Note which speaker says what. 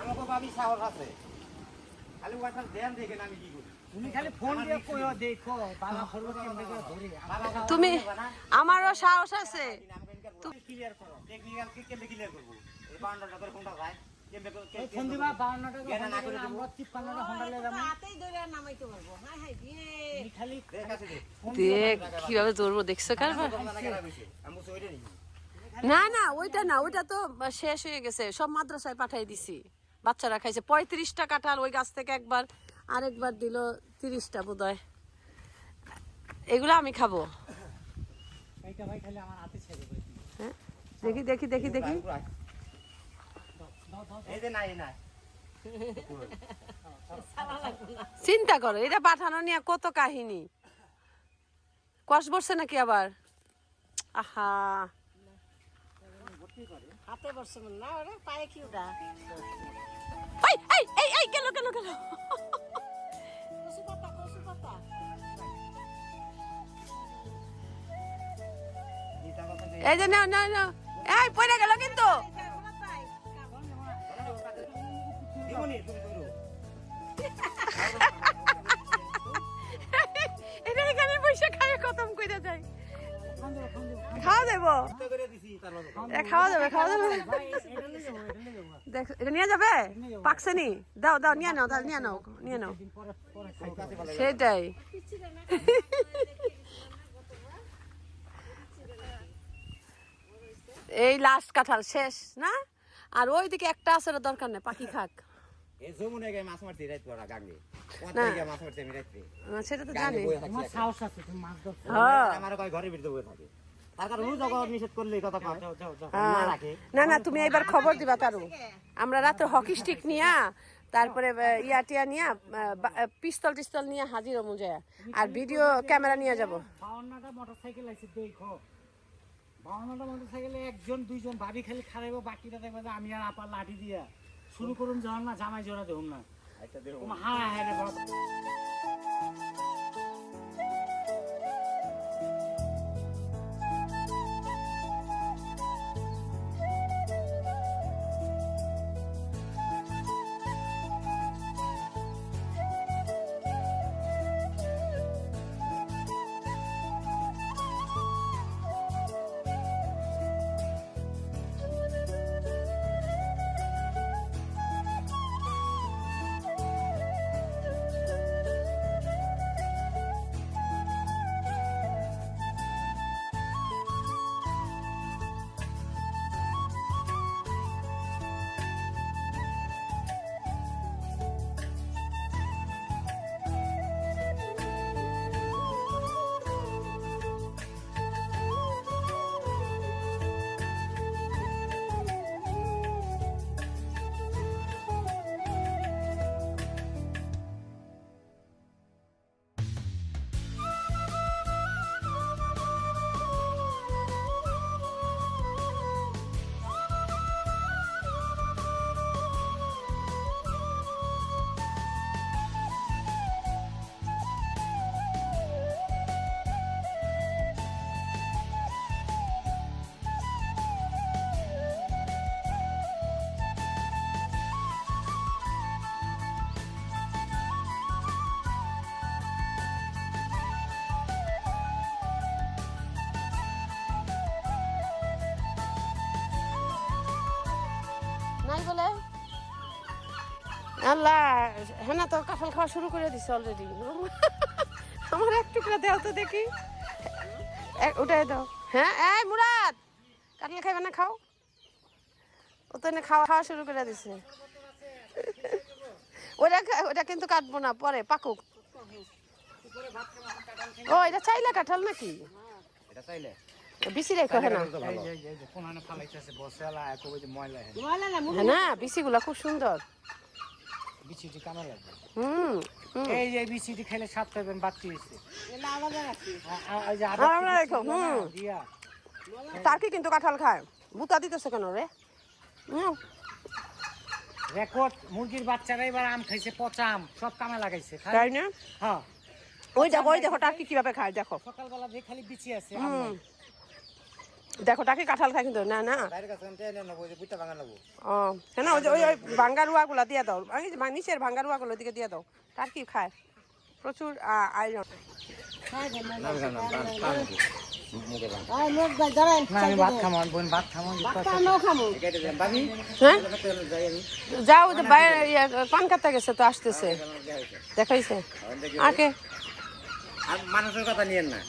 Speaker 1: আমাকে ভাবি সাহস আছে। খালি ওয়াটার ধ্যান দেখেন আমি কি করি।
Speaker 2: তুমি খালি ফোন দেখো বাবা করব কেমনে
Speaker 3: তুমি আমারও সাহস আছে।
Speaker 2: ক্লিয়ার করো।
Speaker 1: টেকনিক্যাল কে ক্লিয়ার করব? এই বাউন্ডারটা করে কোনটা ভাই
Speaker 3: কীভাবে ধরবো দেখছ কারবার?
Speaker 1: না
Speaker 3: না ওইটা না ওইটা তো শেষ হয়ে গেছে। সব মাদ্রাসায় পাঠাই দিছি। বাচ্চারা খাইছে পঁয়ত্রিশটা কাঁঠাল ওই গাছ থেকে একবার আরেকবার দিল তিরিশটা বোধ হয় এগুলো আমি খাব।
Speaker 2: এইটা ভাই খালি আমার হাতে ছেড়ে দেবে।
Speaker 3: হ্যাঁ দেখি দেখি দেখি দেখি।
Speaker 1: এই যে নাই নাই।
Speaker 3: চিন্তা করো এটা পাঠানো নিয়ে কত কাহিনী? কষ বসছে নাকি আবার? আহা।
Speaker 4: হাতে বসছে না ওরে পায়ে কি ওটা?
Speaker 3: এই এই এই গেল গেল গেল। যে নাও নাও নাও। এই পড়ে গেল কিন্তু। এটা এখানে বসে খাই খতম করে যায়। খাওয়া দেবো? খাওয়া যাবে খাওয়া যাবে দেখ, এটা নিয়ে যাবে? পাকছে দাও দাও, নিয়ে নাও তাহলে নিয়ে নাও নিয়ে নাও। সেটাই এই লাস্ট কাঁঠাল, শেষ, না? আর ওইদিকে একটা আছে দরকার নেই, পাখি খাক।
Speaker 1: যমুনে গিয়ে মাছ মারতে রাইত পড়া গাঙ্গে।
Speaker 3: না।
Speaker 1: মাছ মারতে আমি রাইতে
Speaker 3: আহ, সেটা তো
Speaker 1: গাঙ্গে
Speaker 3: জানি।
Speaker 1: বয়ে
Speaker 2: সাহস আছে তুমি মাছ ধরছো।
Speaker 3: হ্যাঁ।
Speaker 1: আমার কয় থাকে।
Speaker 2: যাও
Speaker 3: হ্যাঁ।
Speaker 1: না
Speaker 3: না না তুমি এবার খবর দিবা তারু। আমরা রাত্রে হকি স্টিক নিয়া তারপরে ইয়া টিয়া নিয়া পিস্তল টিস্তল নিয়ে হাজির হমু যায় আর ভিডিও ক্যামেরা নিয়ে যাব।
Speaker 2: মোটরসাইকেল আছে দেখো। বাউন্নটা মোটরসাইকেলে একজন দুইজন ভাবি খালি খারাইব বাকিটা দেখবে আমি আর আপার লাঠি দিয়া। শুরু করুন যখন না জামাই জোড়া দেখুন না। হ্যাঁ হ্যাঁ
Speaker 3: নাই বলে আল্লাহ হ্যাঁ না তো কাঁঠাল খাওয়া শুরু করে দিছে অলরেডি আমার এক টুকরা দেও তো দেখি। ওটাই দাও। হ্যাঁ এই মুরাদ কাটলে খাইবে না খাও? ও তো এনে খাওয়া খাওয়া শুরু করে দিছে। ওটা ওটা কিন্তু কাটবো না পরে পাকুক। ও এটা চাইলে কাঁঠাল নাকি?
Speaker 1: এটা চাইলে।
Speaker 3: বিসি রেখো হ্যাঁ না খুব সুন্দর। হুম
Speaker 2: এই যে খেলে পাবেন হয়েছে
Speaker 3: তার কি কিন্তু কাঁঠাল খায়? বুতা দিতেছে কেন রে? হুম।
Speaker 2: রেকর্ড মুরগির বাচ্চারা এবার আম খাইছে পচা আম সব কামে লাগাইছে
Speaker 3: তাই না?
Speaker 2: হ্যাঁ।
Speaker 3: ওই দেখো ওই দেখো টার্কি কীভাবে খায় দেখো।
Speaker 2: সকালবেলা যে খালি বিচি আছে।
Speaker 3: দেখো টাকি কাঁঠাল খায় কিন্তু। না না। ও হ্যাঁ না ওই যে ওই ওই ভাঙ্গা রুয়াগুলো দিয়ে দাও। নিচের ভাঙ্গা রুয়াগুলো দিকে দিয়ে দাও। তার কি খায়? প্রচুর আয়োজন। যাও যে ইয়ে, পান কাটতে গেছে তো আসতেছে। দেখাইছে। আকে?
Speaker 1: আর মানুষের কথা নিয়েন না।